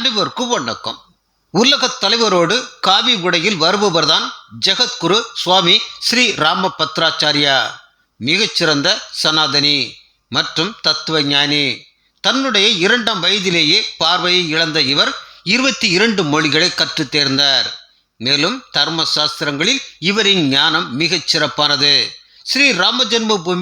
அனைவருக்கும் வணக்கம் உலகத் தலைவரோடு காவி உடையில் வருபவர்தான் ஜெகத்குரு சுவாமி ஸ்ரீ ராம பத்ராச்சாரியா மிகச்சிறந்த சனாதனி மற்றும் தத்துவ ஞானி. தன்னுடைய இரண்டாம் வயதிலேயே பார்வையை இழந்த இவர் இருபத்தி இரண்டு மொழிகளை கற்று தேர்ந்தார். மேலும் தர்ம சாஸ்திரங்களில் இவரின் ஞானம் மிகச் சிறப்பானது. ஸ்ரீ ராம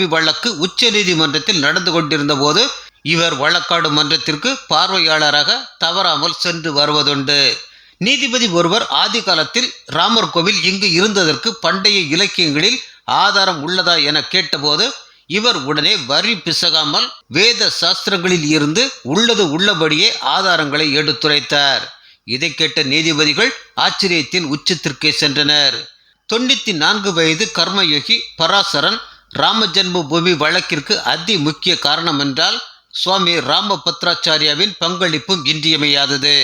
வழக்கு உச்ச நீதிமன்றத்தில் நடந்து கொண்டிருந்த போது இவர் வழக்காடு மன்றத்திற்கு பார்வையாளராக தவறாமல் சென்று வருவதுண்டு. நீதிபதி ஒருவர் ஆதி காலத்தில் ராமர் கோவில் இங்கு இருந்ததற்கு பண்டைய இலக்கியங்களில் ஆதாரம் உள்ளதா என கேட்டபோது இவர் உடனே வரி பிசகாமல் வேத சாஸ்திரங்களில் இருந்து உள்ளது உள்ளபடியே ஆதாரங்களை எடுத்துரைத்தார். இதை கேட்ட நீதிபதிகள் ஆச்சரியத்தின் உச்சத்திற்கே சென்றனர். தொண்ணூத்தி நான்கு வயது கர்மயோகி பராசரன் ராம ஜென்ம பூமி வழக்கிற்கு அதி முக்கிய காரணம் என்றால் சுவாமி ராமபத்ராச்சாரியாவின் பங்களிப்பும் இன்றியமையாதது.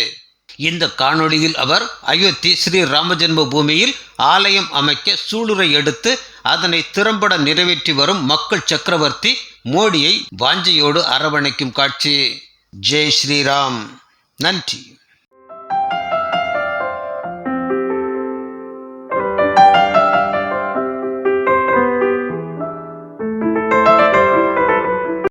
இந்த காணொளியில் அவர் அயோத்தி ஸ்ரீ ராமஜென்ம பூமியில் ஆலயம் அமைக்க சூளுரை எடுத்து அதனை திறம்பட நிறைவேற்றி வரும் மக்கள் சக்கரவர்த்தி மோடியை வாஞ்சையோடு அரவணைக்கும் காட்சி. ஜெய் ஸ்ரீராம். நன்றி.